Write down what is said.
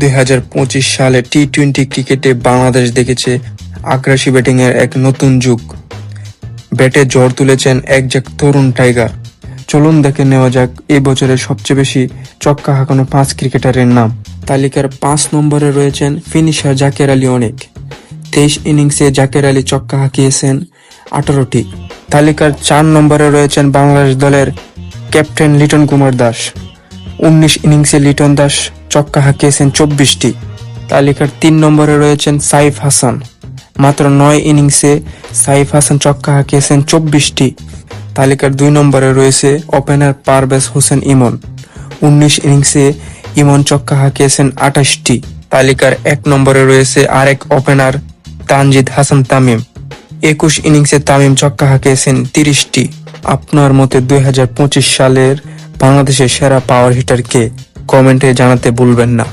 দুই হাজার পঁচিশ সালে টি টোয়েন্টি ক্রিকেটে বাংলাদেশ দেখেছে আগ্রাসী ব্যাটিংয়ের এক নতুন যুগ। ব্যাটে জ্বর তুলেছেন একজাক তরুণ টাইগার। চলুন দেখে নেওয়া যাক এই বছরের সবচেয়ে বেশি চক্কা হাঁকানো পাঁচ ক্রিকেটারের নাম। তালিকার পাঁচ নম্বরে রয়েছেন ফিনিশার জাকের আলী অনেক। তেইশ ইনিংসে জাকের আলী চক্কা হাঁকিয়েছেন আঠারোটি। তালিকার চার নম্বরে রয়েছেন বাংলাদেশ দলের ক্যাপ্টেন লিটন কুমার দাস। উনিশ ইনিংসে লিটন দাস চক্কা হাঁকিয়েছেন চব্বিশটি। তালিকার তিন নম্বরে রয়েছেন সাইফ হাসান। মাত্র নয় ইনিংসে সাইফ হাসান চক্কা হাঁকিয়েছেন চব্বিশটি। তালিকার দুই নম্বরে রয়েছে ওপেনার পারভেজ হোসেন ইমন। উনিশ ইনিংসে ইমন চক্কা হাঁকিয়েছেন আঠাশটি। তালিকার এক নম্বরে রয়েছে আরেক ওপেনার তানজিদ হাসান তামিম। একুশ ইনিংসে তামিম চক্কা হাঁকিয়েছেন তিরিশটি। আপনার মতে দুই হাজার পঁচিশ সালের বাংলাদেশের সেরা পাওয়ার হিটারকে কমেন্টে জানাতে ভুলবেন না।